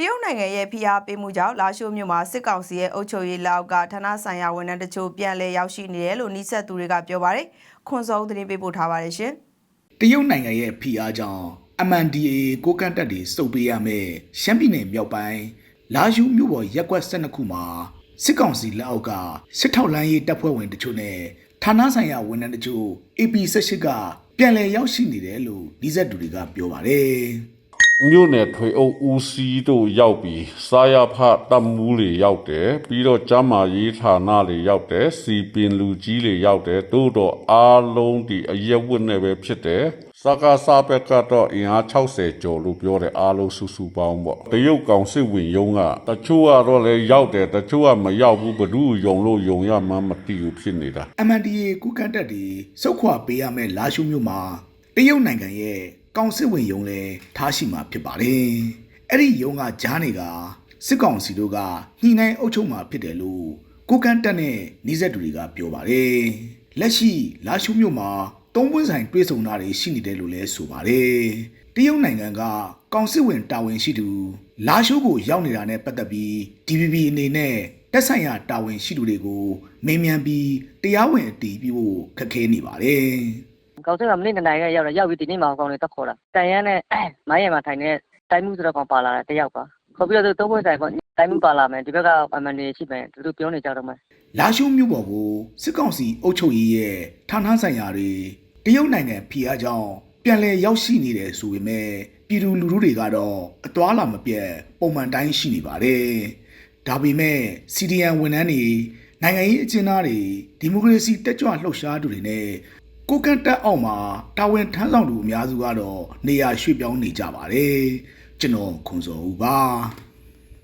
တရုတ်နိုင်ငံရဲ့ဖိအားပေးမှုကြောင့်လာရှိုးမြို့မှာစစ်ကောင်စီရဲ့အုပ်ချုပ်ရေးလက်အောက်ကဌာနဆိုင်ရာဝန်ထမ်းတချို့ပြန်လည်ရောက်ရှိနေတယ်လို့နှိဆက်သူတွေကပြောပါတယ်။ခွန်စောဦးသတင်းပေးပို့ထားပါတယ်ရှင်။တရုတ်နိုင်ငံရဲ့ဖိအားကြောင့် MNDAA ကိုကန့်တက်တွေစုပ်ပေးရမယ်ရှမ်းပြည်နယ်မြောက်ပိုင်းလာယူမြို့ပေါ်ရက်ကွက်12ခုမှာစစ်ကောင်စီလက်အောက်ကစစ်ထောက်လမ်းရေးတပ်ဖွဲ့ဝင်တချို့နဲ့ဌာနဆိုင်ရာဝန်ထမ်းတချို့ AP18 ကပြန်လည်ရောက်ရှိနေတယ်လို့ဒီဇက်တူတွေကပြောပါတယ် မြို့နယ်ထွေအုပ်ဦးစီးတို့ရောက်ပြီးစားရဖတပ်မူးတွေရောက်တယ်ပြီးတော့ကျမ်းမာရေးဌာနတွေရောက်တယ်စီပင်လူကြီးတွေရောက်တယ်တို့တော့အားလုံးဒီအရက်ဝတ်နဲ့ပဲဖြစ်တယ်စကားစားဘက်ကတော့အင်အား60ကျော်လို့ပြောတယ်အားလုံးစုစုပေါင်းပေါ့တရုတ်ကောင်စစ်ဝင်ယုံကတချို့ကတော့လည်းရောက်တယ်တချို့ကမရောက်ဘူးဘ누구ယုံလို့ယုံရမှန်းမသိဘူးဖြစ်နေတာ MNDAA ကိုကန့်တက်တွေစုတ်ခွာပေးရမယ်လာရှုမြို့မှာတရုတ်နိုင်ငံရဲ့ ကောင်စစ်ဝင်ယုံလဲထားရှိမှာဖြစ်ပါတယ်။အဲ့ဒီယုံကကြားနေကစစ်ကောင်စီတို့ကညှိနှိုင်းအုပ်ချုပ်မှာဖြစ်တယ်လို့ကိုကန့်တက်နဲ့နှီးဆက်သူတွေကပြောပါတယ်။လက်ရှိလာရှုမြို့မှာသုံးပွင့်ဆိုင်ပြေဆုံတာတွေရှိနေတယ်လို့လဲဆိုပါတယ်။တရုတ်နိုင်ငံကကောင်စစ်ဝင်တာဝန်ရှိသူလာရှုကိုရောက်နေတာနဲ့ပတ်သက်ပြီး DVB အနေနဲ့တက်ဆိုင်ရာတာဝန်ရှိသူတွေကိုမေးမြန်းပြီးတရားဝင်အတည်ပြုဖို့ခက်ခဲနေပါတယ်။ ကောင်းစက်ကမနေ့ကနိုင်ကရောက်တော့ရောက်ပြီးဒီနေ့မှကောင်းနေတက်ခေါ်တာတန်ရမ်းနဲ့မိုင်းရံမှာထိုင်နေတိုင်းမှုဆိုတော့ကောင်ပါလာတယ်တယောက်ကခေါ်ပြီးတော့သုံးခွင့်ဆိုင်ပေါ့တိုင်းမှုပါလာမယ်ဒီဘက်က MND ရှိမယ်သူတို့ပြောနေကြတော့မယ်လာရှုမြို့ပေါ်ကိုစစ်ကောင်စီအုပ်ချုပ်ရေးရဲ့ဌာနဆိုင်ရာတွေတရုတ်နိုင်ငံဖိအားကြောင့်ပြန်လည်ရောက်ရှိနေတယ်ဆိုပေမဲ့ပြည်သူလူထုတွေကတော့အသွာလာမပြတ်ပုံမှန်တိုင်းရှိနေပါတယ်။ဒါပေမဲ့ CDN ဝန်ထမ်းတွေနိုင်ငံရေးအကျဉ်းသားတွေဒီမိုကရေစီတက်ကြွလှုပ်ရှားသူတွေနဲ့ ကိုကန့်တက်အောက်မှာတာဝန်ထမ်းဆောင်သူအများစုကတော့နေရာရွှေ့ပြောင်းနေကြပါတယ်။ကျွန်တော်ခွန်စောဦးပါ။